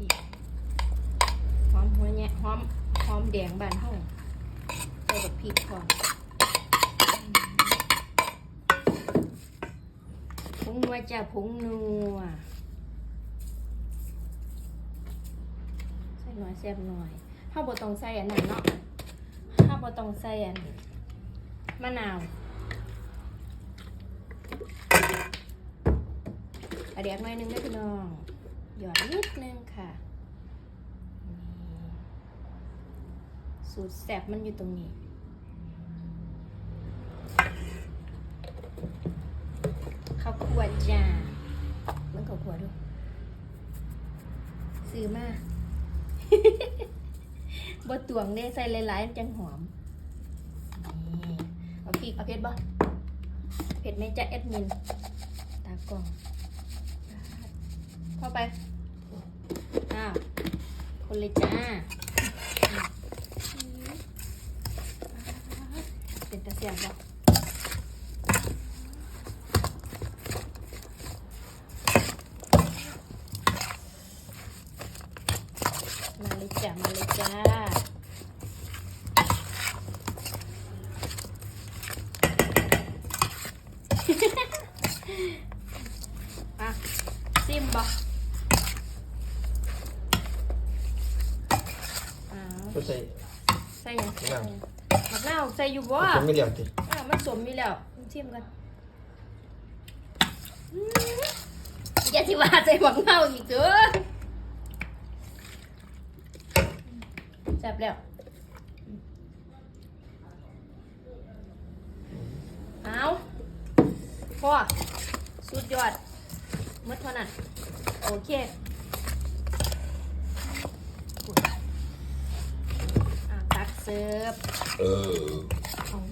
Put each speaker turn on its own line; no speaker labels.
พี่หอมหัวแงะหอมหอมแดงบานเฮาใส่บักพริกก่อนผงนัวจ้ะผงนัวใส่หน่อยแซ่บหน่อยเฮาบ่ต้องใส่อันนั้นเนาะเฮาบ่ต้องใส่อันมะนาวอะเดียกหน่อยหนึงเด้อพี่น้องหยอดนิดนึงค่ะนี่ สูตรแซ่บมันอยู่ตรงนี้ ข้าวคั่วจ้ามันข้าวคั่วด้วยซื้อมาบ่ตวงเด้ใส่หลายๆมันจังหอม นี่ เอาพริกเอาเผ็ดบ่เผ็ดไหมจ๊ะแอดมิน ตากล้อง เข้าไป อ้าว คนเลยจ้า เป็นตาเสียงบ่มาเลยจ้ามาเลยจ้าอะซิมบ่อ้าว
ก็ใส่
ใส่หยัง
มะนาว
มะนาวใส่อยู่บ่
ผมไม่เหลี่ยมติ
อ่ามันสมมีแล้วชิมกันอืมอย่าสิว่าใส่หมักเน่าอีกเด้อแซ่บแล้วเอาพอสุดยอดหมดเท่านั้นโอเค อะตักเสิร์ฟ
เออ
ของ